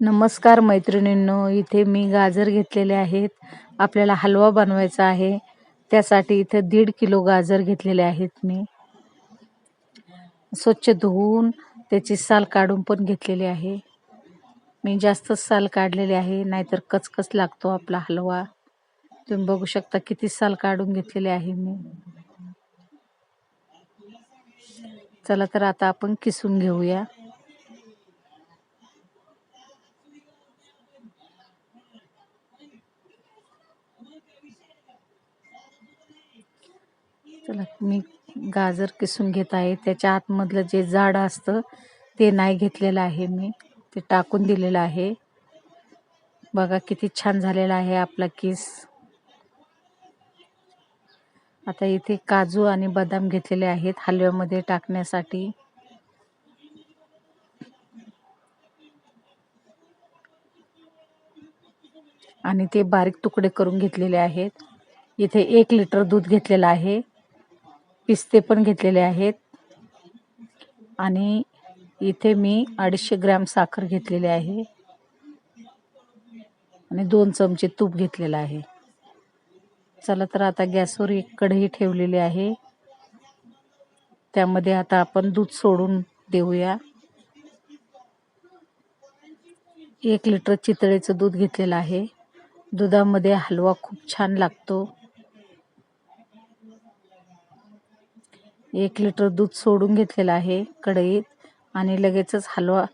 नमस्कार मैत्रिणींनो इथे मी गाजर घेतलेले आहेत. आपल्याला हलवा बनवायचा आहे. त्यासाठी इथे दीड किलो गाजर घेतलेले आहेत मी. स्वच्छ धुवून त्याची साल काढून पण घेतलेली आहे. मी जास्त साल काढलेली आहे नाहीतर कचकच लागतो आपला हलवा. तुम्ही बघू शकता किती साल काढून घेतलेले आहे मी. चला तर आता आपण किसून घेऊया. चला मी गाजर किसून घेत आहे. त्याच्या आतमधलं जे जाड असतं ते नाही घेतलेलं आहे मी. ते टाकून दिलेलं आहे. बघा किती छान झालेला आहे आपला किस. आता इथे काजू आणि बदाम घेतलेले आहेत हलव्यामध्ये टाकण्यासाठी. आणि ते बारीक तुकडे करून घेतलेले आहेत. इथे एक लिटर दूध घेतलेलं आहे. पिस्ते पण घेतलेले आहेत. आणि इथे मी अडीचशे ग्रॅम साखर घेतलेली आहे. आणि दोन चमचे तूप घेतलेलं आहे. चला तर आता गॅसवर एक कढई ठेवलेली आहे. त्यामध्ये आता आपण दूध सोडून देऊया. एक लिटर चितळेचं दूध घेतलेलं आहे. दुधामध्ये हलवा खूप छान लागतो. एक लिटर दूध सोडून घेतलेलं आहे कढईत आणि लगेचच हलवा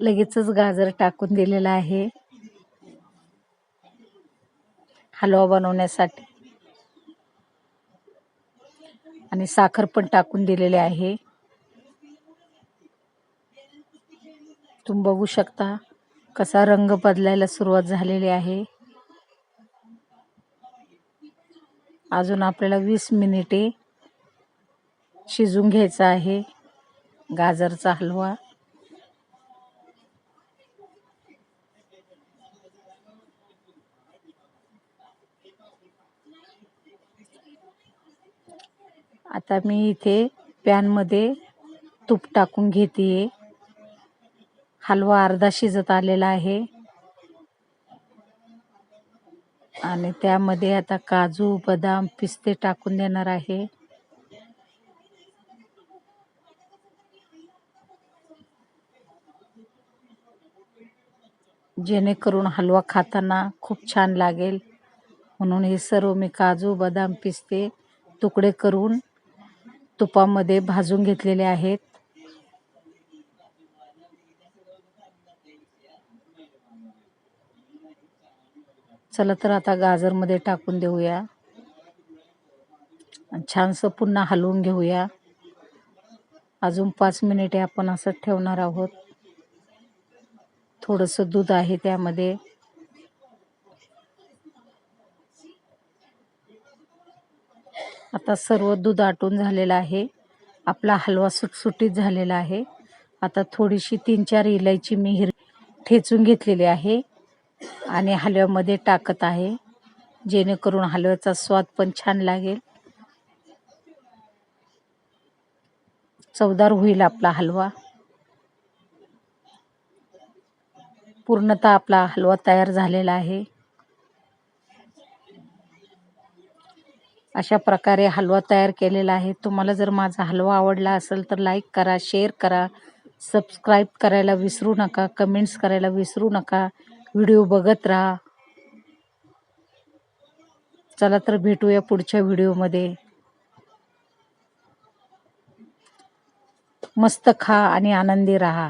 लगेचच गाजर टाकून दिलेला आहे. हलवा बनवण्यासाठी. आणि साखर पण टाकून दिलेले आहे. तुम्ही बघू शकता कसा रंग बदलायला सुरुवात झालेली आहे. अजून आपल्याला वीस मिनिटे शिजून घ्यायचा आहे. गाजरचा हलवा. आता मी इथे पॅनमध्ये तूप टाकून घेते हलवा अर्धा शिजत आलेला आहे. आणि त्यामध्ये आता काजू बदाम पिस्ते टाकून देणार आहे. जेणेकरून हलवा खाताना खूप छान लागेल. म्हणून हे सर्व मी काजू बदाम पिस्ते तुकडे करून तुपामध्ये भाजून घेतलेले आहेत. चला तर आता गाजरमध्ये टाकून देऊया. छानसं पुन्हा हलवून घेऊया. अजून पाच मिनिटे आपण असं ठेवणार आहोत. थोडंसं दूध आहे त्यामध्ये. आता सर्व दूध आटून झालेलं आहे. आपला हलवा सुटसुटीत झालेला आहे. आता थोडीशी तीन चार इलायची मी हिर ठेचून घेतलेली आहे आणि हलव्यामध्ये टाकत आहे. जेणेकरून हलव्याचा स्वाद पण छान लागेल. चवदार होईल आपला हलवा. पूर्णतः आपला हलवा तयार झालेला आहे. अशा प्रकारे हलवा तयार केलेला आहे. तुम्हाला जर माझा हलवा आवडला असेल तर लाईक करा शेअर करा सबस्क्राईब करायला विसरू नका कमेंट्स करायला विसरू नका. व्हिडिओ बघत राहा. चला तर भेटूया पुढच्या व्हिडिओमध्ये मस्त खा आणि आनंदी राहा.